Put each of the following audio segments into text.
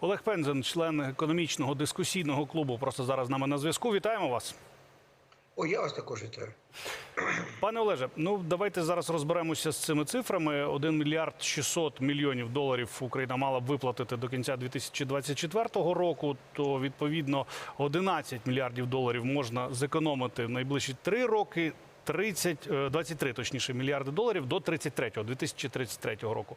Олег Пензен, член економічного дискусійного клубу, просто зараз з нами на зв'язку. Вітаємо вас. О, я вас також вітаю. Пане Олеже, ну давайте зараз розберемося з цими цифрами. 1 мільярд 600 мільйонів доларів Україна мала б виплатити до кінця 2024 року. То відповідно 11 мільярдів доларів можна зекономити в найближчі три роки. 30, е, 23, точніше, мільярди доларів до 33-го, 2033 року.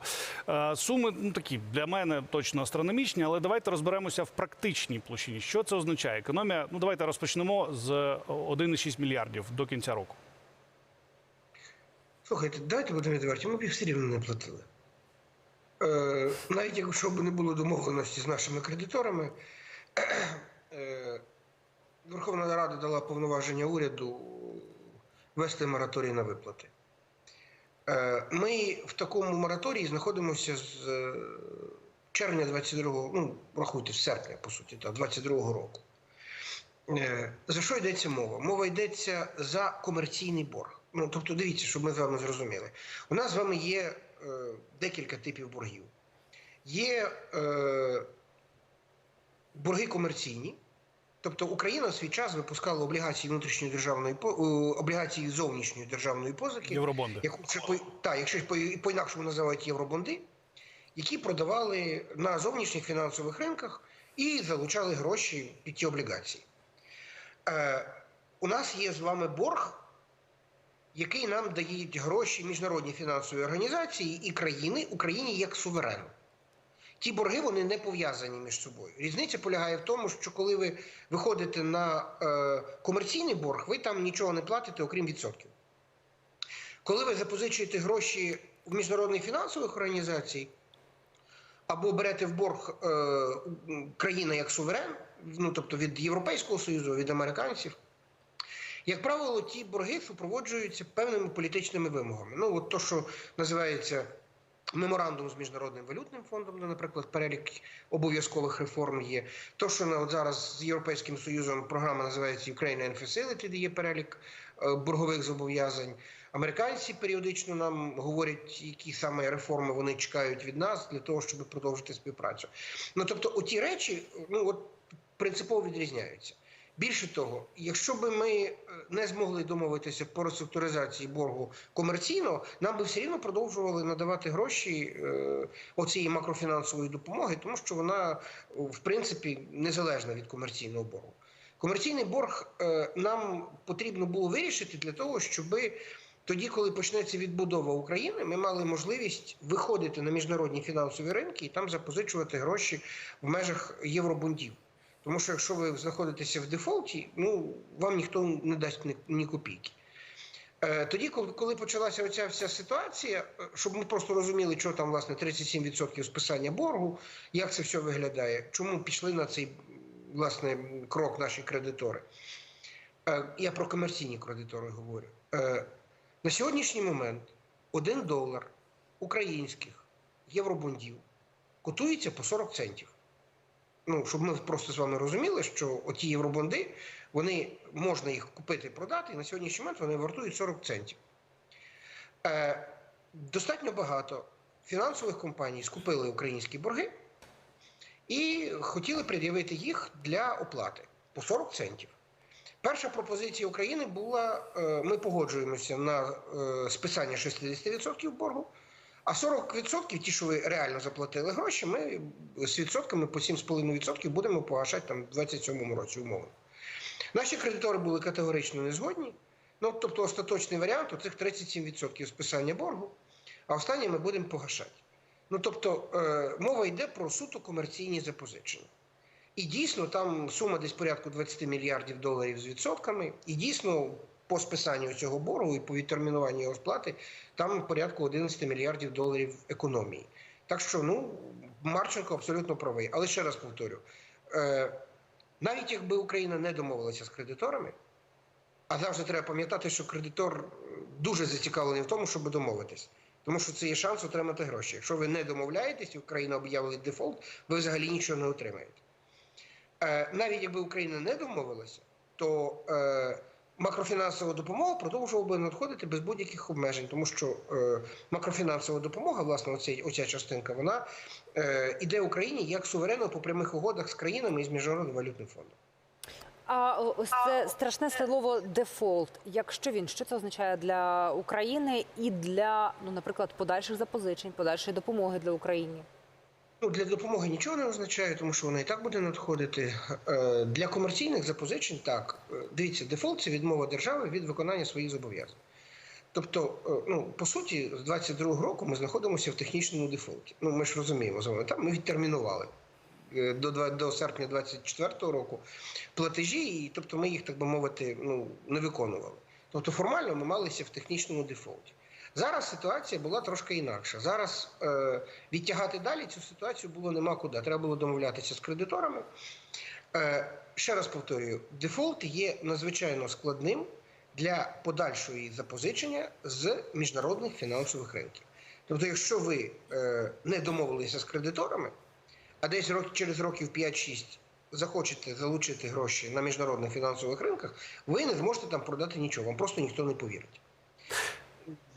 Е, Суми ну, такі для мене точно астрономічні, але давайте розберемося в практичній площині. Що це означає? Економія, ну давайте розпочнемо з 1,6 мільярдів до кінця року. Слухайте, давайте будемо відверті, ми б їх все рівно не платили. Е, навіть якщо б не було домовленості з нашими кредиторами, е, Верховна Рада дала повноваження уряду вести мораторій на виплати. Е, ми в такому мораторії знаходимося з е, червня 22-го, ну, рахуйте, з серпня, по суті, та, 22-го року. Е, За що йдеться мова? Мова йдеться за комерційний борг. Ну, тобто, дивіться, щоб ми з вами зрозуміли. У нас з вами є декілька типів боргів. Є е, борги комерційні. Тобто Україна в свій час випускала облігації внутрішньої державної по- е, облігації зовнішньої державної позики, Євробонди. яку ще по, та, якщо по, по-інакшому називають євробонди, які продавали на зовнішніх фінансових ринках і залучали гроші під ті облігації. Е, у нас є з вами борг, який нам дають гроші міжнародні фінансові організації і країни Україні як суверену. Ті борги вони не пов'язані між собою. Різниця полягає в тому, що коли ви виходите на е, комерційний борг, ви там нічого не платите, окрім відсотків. Коли ви запозичуєте гроші в міжнародних фінансових організацій, або берете в борг е, країна як суверен, ну тобто від Європейського Союзу, від американців, як правило, ті борги супроводжуються певними політичними вимогами. Ну, от то, що називається меморандум з міжнародним валютним фондом, де, наприклад, перелік обов'язкових реформ є. То, що от зараз з Європейським Союзом програма називається Ukrainian Facility, де є перелік е, боргових зобов'язань. Американці періодично нам говорять, які саме реформи вони чекають від нас для того, щоб продовжити співпрацю. Ну тобто, оті речі, ну от принципово відрізняються. Більше того, якщо би ми е, не змогли домовитися по реструктуризації боргу комерційно, нам би все рівно продовжували надавати гроші е, оцієї макрофінансової допомоги, тому що вона в принципі незалежна від комерційного боргу. Комерційний борг е, нам потрібно було вирішити для того, щоби тоді, коли почнеться відбудова України, ми мали можливість виходити на міжнародні фінансові ринки і там запозичувати гроші в межах євробондів. Тому що якщо ви знаходитеся в дефолті, ну вам ніхто не дасть ні, ні копійки. Е, Тоді, коли, почалася оця вся ситуація, е, щоб ми просто розуміли, що там власне 37% списання боргу, як це все виглядає, чому пішли на цей власне крок наші кредитори. Е, Я про комерційні кредитори говорю. На сьогоднішній момент 1 долар українських євробондів котується по 40 центів. Ну, щоб ми просто з вами розуміли, що оті євробонди, вони можна їх купити і продати, і на сьогоднішній момент вони вартують 40 центів. Е, достатньо багато фінансових компаній скупили українські борги і хотіли пред'явити їх для оплати по 40 центів. Перша пропозиція України була: е, ми погоджуємося на е, списання 60% боргу, а 40% ті, що ви реально заплатили гроші, ми з відсотками по 7,5% будемо погашати там в 27-му році умовно. Наші кредитори були категорично не згодні. Ну, тобто, остаточний варіант цих 37% списання боргу, а останнє ми будемо погашати. Ну тобто, е, мова йде про суто комерційні запозичення. І дійсно там сума десь порядку 20 мільярдів доларів з відсотками, і дійсно по списанню цього боргу і по відтермінуванню його сплати там порядку 11 мільярдів доларів економії. Так що, ну, Марченко абсолютно правий. Але ще раз повторю: е, навіть якби Україна не домовилася з кредиторами, а завжди треба пам'ятати, що кредитор дуже зацікавлений в тому, щоб домовитись. Тому що це є шанс отримати гроші. Якщо ви не домовляєтесь, і Україна об'явить дефолт, ви взагалі нічого не отримаєте. Е, навіть якби Україна не домовилася, то е, макрофінансова допомога продовжувала би надходити без будь-яких обмежень, тому що е, макрофінансова допомога, власне, оцей, оця частинка, вона е, іде Україні як суверенно по прямих угодах з країнами і з міжнародним валютним фондом. А ось це страшне слово дефолт. Якщо він що це означає для України і для, ну, наприклад, подальших запозичень, подальшої допомоги для України? Ну, для допомоги нічого не означає, тому що вона і так буде надходити. Е, Для комерційних запозичень так. Е, Дивіться, дефолт це відмова держави від виконання своїх зобов'язань. Тобто, е, ну, по суті, з 22-го року ми знаходимося в технічному дефолті. Ну, ми ж розуміємо з вами, там ми відтермінували до, до серпня 24-го року платежі, і тобто ми їх, так би мовити, ну, не виконували. Тобто формально ми малися в технічному дефолті. Зараз ситуація була трошки інакша. Зараз е, відтягати далі цю ситуацію було нема куди. Треба було домовлятися з кредиторами. Е, ще раз повторюю: дефолт є надзвичайно складним для подальшої запозичення з міжнародних фінансових ринків. Тобто, якщо ви е, не домовилися з кредиторами, а десь рок, через років 5-6 захочете залучити гроші на міжнародних фінансових ринках, ви не зможете там продати нічого, вам просто ніхто не повірить.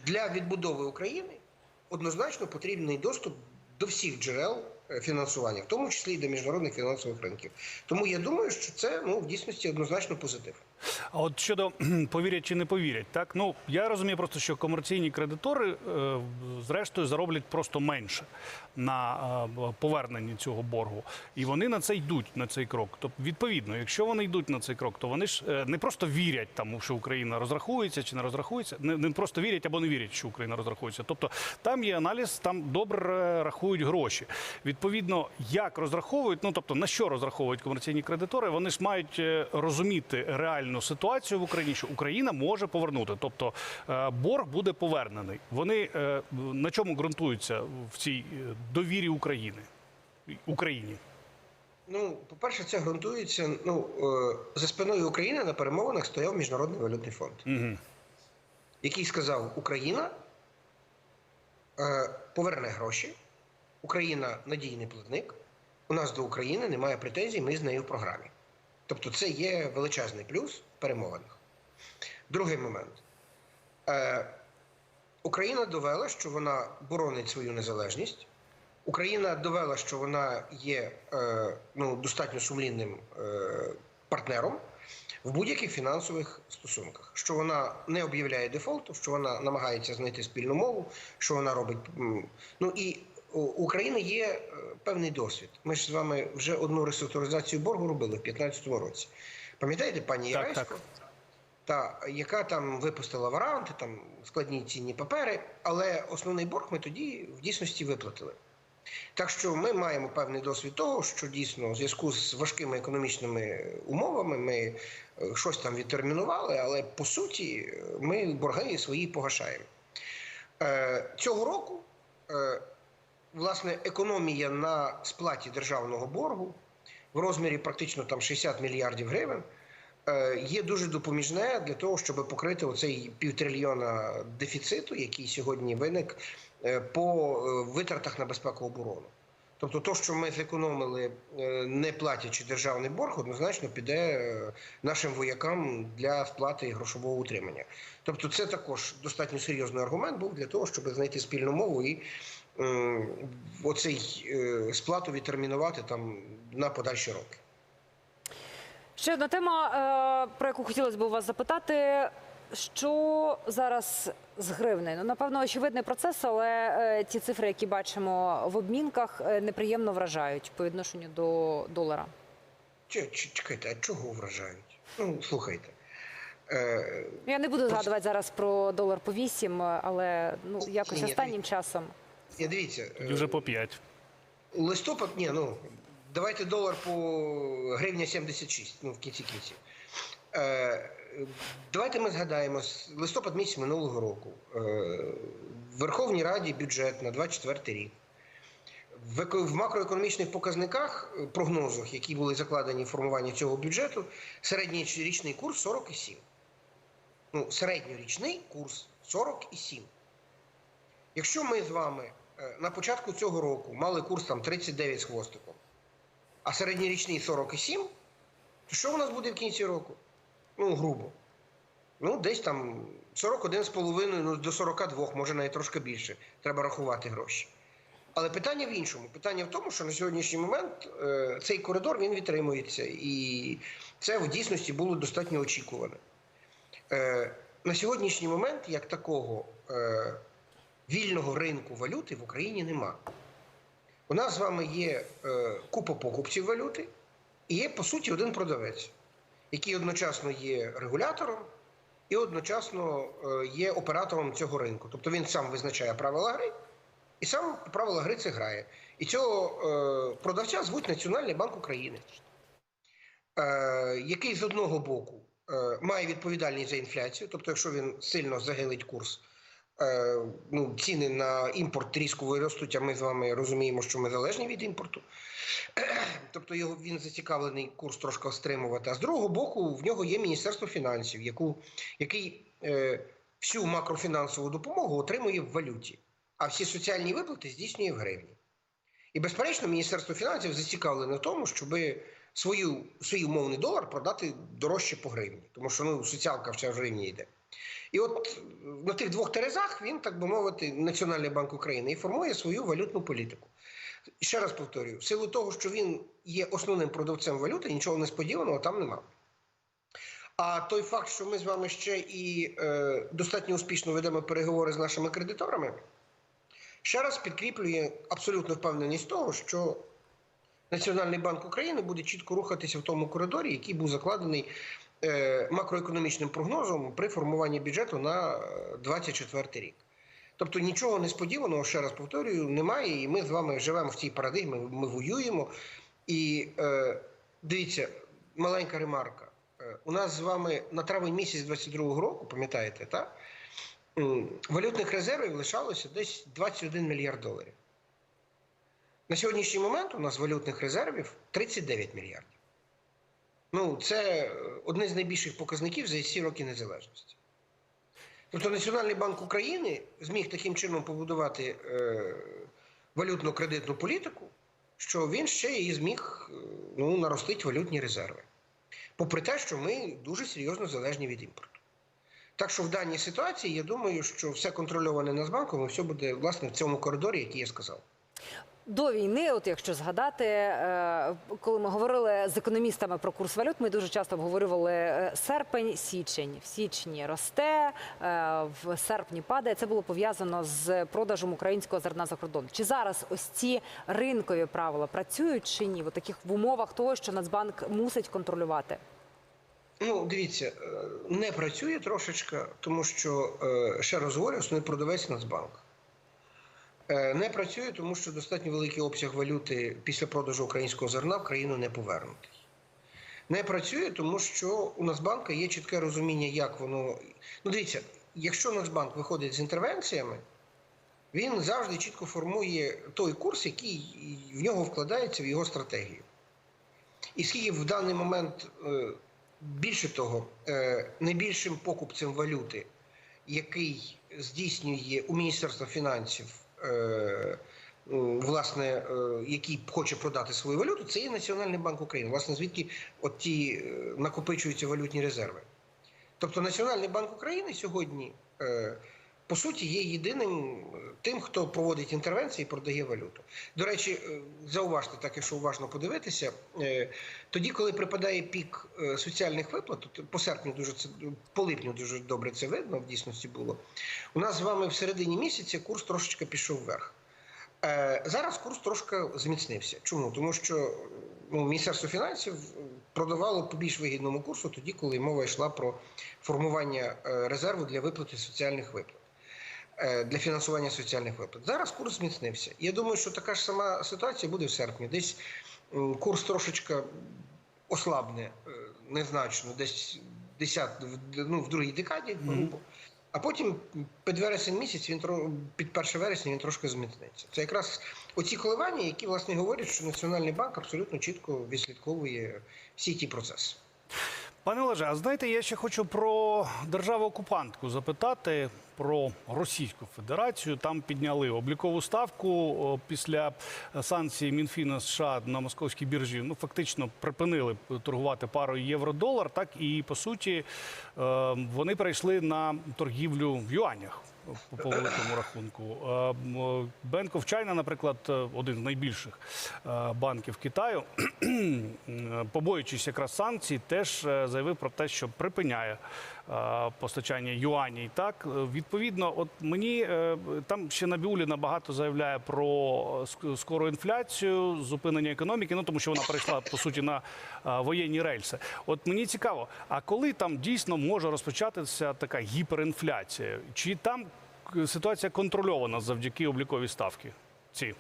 Для відбудови України однозначно потрібний доступ до всіх джерел е, фінансування, в тому числі і до міжнародних фінансових ринків. Тому я думаю, що це ну в дійсності однозначно позитив. А от щодо повірять чи не повірять, так ну я розумію просто, що комерційні кредитори е, зрештою зароблять просто менше на е, поверненні цього боргу, і вони на це йдуть на цей крок. Тобто, відповідно, якщо вони йдуть на цей крок, то вони ж е, не просто вірять там, що Україна розрахується чи не розрахується, не, не просто вірять або не вірять, що Україна розрахується. Тобто там є аналіз, там добре рахують гроші. Відповідно, як розраховують, ну тобто на що розраховують комерційні кредитори, вони ж мають е, розуміти реальну ситуацію в Україні, що Україна може повернути. Тобто е, борг буде повернений. Вони е, на чому ґрунтуються в цій е, довірі України Україні? Ну, по-перше, це ґрунтується. Ну за спиною України на перемовинах стояв міжнародний валютний фонд, Угу. який сказав: Україна поверне гроші, Україна надійний платник. У нас до України немає претензій, ми з нею в програмі. Тобто, це є величезний плюс перемовинах. Другий момент. Е, Україна довела, що вона боронить свою незалежність. Україна довела, що вона є е, ну, достатньо сумлінним е, партнером в будь-яких фінансових стосунках. Що вона не об'являє дефолту, що вона намагається знайти спільну мову, що вона робить. Ну і у України є е, певний досвід. Ми ж з вами вже одну реструктуризацію боргу робили в 2015 році. Пам'ятаєте, пані Так, Яресько? так. Та яка там випустила варанти, там складні цінні папери, але основний борг ми тоді в дійсності виплатили. Так що ми маємо певний досвід того, що дійсно в зв'язку з важкими економічними умовами ми е, щось там відтермінували, але по суті е, ми борги свої погашаємо. Цього року, власне, економія на сплаті державного боргу в розмірі практично там 60 мільярдів гривень е, є дуже допоміжне для того, щоб покрити оцей півтрильйона дефіциту, який сьогодні виник е, по е, витратах на безпеку оборону. Тобто, то, що ми зекономили, не платячи державний борг, однозначно піде нашим воякам для сплати грошового утримання. Тобто, це також достатньо серйозний аргумент був для того, щоб знайти спільну мову і оцей е, сплату відтермінувати там на подальші роки. Ще одна тема, е, про яку хотілося б у вас запитати. Що зараз з гривнею? Ну, напевно, очевидний процес, але е, ті цифри, які бачимо в обмінках, е, неприємно вражають по відношенню до долара. Чекайте, а чого вражають? Ну, слухайте. Е, Я не буду згадувати зараз про долар по 8, але ну якось Ні, ні, останнім часом. Я дивіться, Тоді е, вже по 5. листопад, ні, ну, давайте долар по гривня 76, ну, в кінці кінців. Е, давайте ми згадаємо, листопад місяць минулого року. Е, в Верховній Раді бюджет на 24 рік. В, макроекономічних показниках, е, прогнозах, які були закладені в формуванні цього бюджету, середній річний курс 47. Ну, середньорічний курс 47. Якщо ми з вами е, на початку цього року мали курс там 39 з хвостиком, а середньорічний 47, то що у нас буде в кінці року? Ну, грубо. Ну, десь там 41,5 ну, до 42, може навіть трошки більше. Треба рахувати гроші. Але питання в іншому. Питання в тому, що на сьогоднішній момент е, цей коридор він відтримується, і це в дійсності було достатньо очікуване. Е, на сьогоднішній момент, як такого е, вільного ринку валюти в Україні нема. У нас з вами є е, купа покупців валюти і є, по суті, один продавець, який одночасно є регулятором і одночасно е, є оператором цього ринку. Тобто він сам визначає правила гри і сам правила гри це грає. І цього е, продавця звуть Національний банк України, е, який з одного боку е, має відповідальність за інфляцію, тобто, якщо він сильно загилить курс, ну, ціни на імпорт різко виростуть, а ми з вами розуміємо, що ми залежні від імпорту. Тобто його він зацікавлений курс трошки стримувати. А з другого боку, в нього є Міністерство фінансів, яку, який е, всю макрофінансову допомогу отримує в валюті, а всі соціальні виплати здійснює в гривні. І, безперечно, Міністерство фінансів зацікавлене в тому, щоб свою, свій умовний долар продати дорожче по гривні, тому що ну, соціалка в гривні йде. І от на тих двох терезах він, так би мовити, Національний банк України і формує свою валютну політику. Ще раз повторюю, в силу того, що він є основним продавцем валюти, нічого несподіваного там нема. А той факт, що ми з вами ще і е, достатньо успішно ведемо переговори з нашими кредиторами, ще раз підкріплює абсолютну впевненість того, що Національний банк України буде чітко рухатися в тому коридорі, який був закладений макроекономічним прогнозом при формуванні бюджету на 2024 рік. Тобто нічого несподіваного, ще раз повторюю, немає, і ми з вами живемо в цій парадигмі, ми воюємо. І е, дивіться, маленька ремарка. Е, у нас з вами на травень місяць 22-го року, пам'ятаєте, так? Валютних резервів лишалося десь 21 мільярд доларів. На сьогоднішній момент у нас валютних резервів 39 мільярдів. Ну, це е, одне з найбільших показників за всі роки незалежності. Тобто Національний банк України зміг таким чином побудувати е, валютну кредитну політику, що він ще і зміг е, ну, наростити валютні резерви. Попри те, що ми дуже серйозно залежні від імпорту. Так що в даній ситуації я думаю, що все контрольоване Нацбанком і все буде власне в цьому коридорі, який я сказав. До війни, от якщо згадати, е, коли ми говорили з економістами про курс валют, ми дуже часто обговорювали е, серпень, січень. В січні росте, е, в серпні падає. Це було пов'язано з продажем українського зерна за кордон. Чи зараз ось ці ринкові правила працюють чи ні? В таких в умовах того, що Нацбанк мусить контролювати? Ну, дивіться, не працює трошечки, тому що, ще раз говорю, основний продавець Нацбанк. Е, Не працює, тому що достатньо великий обсяг валюти після продажу українського зерна в країну не повернутий. Не працює, тому що у Нацбанка є чітке розуміння, як воно. Ну, дивіться, якщо Нацбанк виходить з інтервенціями, він завжди чітко формує той курс, який в нього вкладається в його стратегію. І скільки в даний момент, е, більше того, е, найбільшим покупцем валюти, який здійснює у Міністерства фінансів, власне, е, який хоче продати свою валюту, це є Національний банк України. Власне, звідки от ті е, накопичуються валютні резерви. Тобто Національний банк України сьогодні, е, по суті, є єдиним е, тим, хто проводить інтервенції і продає валюту. До речі, е, зауважте, так якщо уважно подивитися, е, тоді, коли припадає пік соціальних виплат, по серпню дуже це по липню дуже добре це видно, в дійсності було. У нас з вами в середині місяця курс трошечки пішов вверх. Зараз курс трошки зміцнився. Чому? Тому що ну, Міністерство фінансів продавало по більш вигідному курсу тоді, коли мова йшла про формування резерву для виплати соціальних виплат, для фінансування соціальних виплат. Зараз курс зміцнився. Я думаю, що така ж сама ситуація буде в серпні. Десь курс трошечки ослабне е, незначно, десь 10, в- ну, в другій декаді, грубо. А потім під вересень місяць він під 1 вересня він трошки зміцниться. Це якраз оці коливання, які власне говорять, що Національний банк абсолютно чітко відслідковує всі ті процеси. Пане Олеже, а знаєте, я ще хочу про державу-окупантку запитати про Російську Федерацію. Там підняли облікову ставку після санкцій Мінфіна США на московській біржі. Ну фактично припинили торгувати парою євро-долар. Так і по суті е, вони перейшли на торгівлю в юанях. По великому рахунку Е, Bank of China, наприклад, е, один з найбільших е, банків Китаю, е, побоюючись якраз санкцій, теж е, заявив про те, що припиняє е, постачання юаній. Так Е, відповідно, от мені е, там ще Набіуліна багато заявляє про скору інфляцію, зупинення економіки. Ну тому що вона перейшла по суті на е, воєнні рельси. От мені цікаво, а коли там дійсно може розпочатися така гіперінфляція? Чи там ситуація контрольована завдяки обліковій ставки? Ці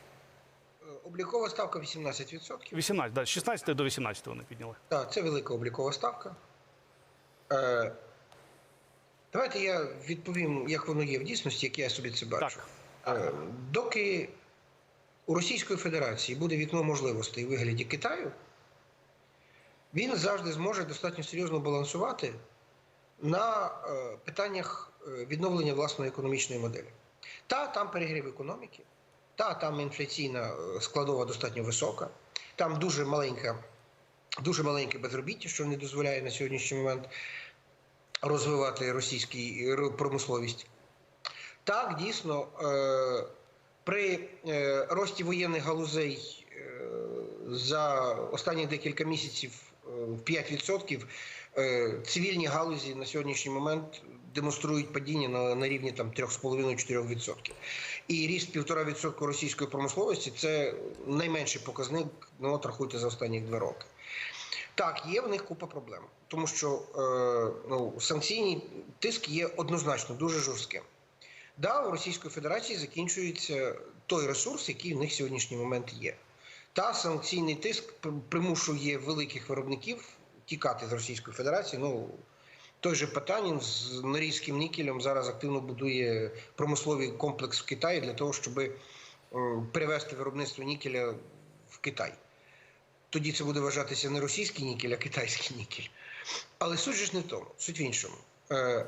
Облікова ставка 18%. 18, да, з 16 до 18 вони підняли. Так, це велика облікова ставка. Е, давайте я відповім, як воно є в дійсності, як я собі це бачу. Так. Е, доки у Російської Федерації буде вікно можливостей у вигляді Китаю, він завжди зможе достатньо серйозно балансувати на е, питаннях е, відновлення власної економічної моделі. Та там перегрів економіки, та там інфляційна е, складова достатньо висока, там дуже маленька, дуже маленьке безробіття, що не дозволяє на сьогоднішній момент розвивати російську промисловість. Так, дійсно, при рості воєнних галузей за останні декілька місяців в 5% е, цивільні галузі на сьогоднішній момент демонструють падіння на, на рівні там 3,5-4%. І ріст 1,5% російської промисловості це найменший показник, ну от рахуйте за останні два роки. Так, є в них купа проблем, тому що е, ну, санкційний тиск є однозначно дуже жорстким. Да, у Російської Федерації закінчується той ресурс, який в них сьогоднішній момент є. Та санкційний тиск примушує великих виробників тікати з Російської Федерації. Ну той же Потанін з Норійським нікелем зараз активно будує промисловий комплекс в Китаї для того, щоб перевести виробництво нікеля в Китай. Тоді це буде вважатися не російський нікель, а китайський нікель. Але суть ж не в тому, суть в іншому. Е,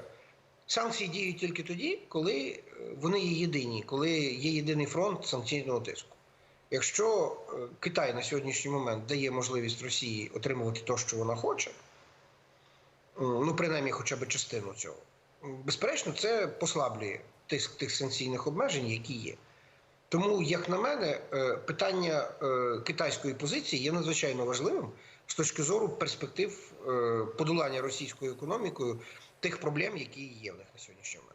Санкції діють тільки тоді, коли е, вони є єдині, коли є єдиний фронт санкційного тиску. Якщо е, Китай на сьогоднішній момент дає можливість Росії отримувати те, що вона хоче, ну принаймні хоча б частину цього, безперечно, це послаблює тиск тих санкційних обмежень, які є. Тому, як на мене, е, питання е, китайської позиції є надзвичайно важливим з точки зору перспектив подолання російською економікою тих проблем, які є в них на сьогоднішній момент.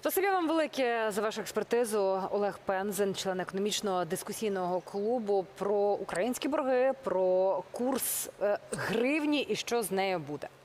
Спасибі вам велике за вашу експертизу. Олег Пензен, член економічного дискусійного клубу про українські борги, про курс е, гривні і що з нею буде.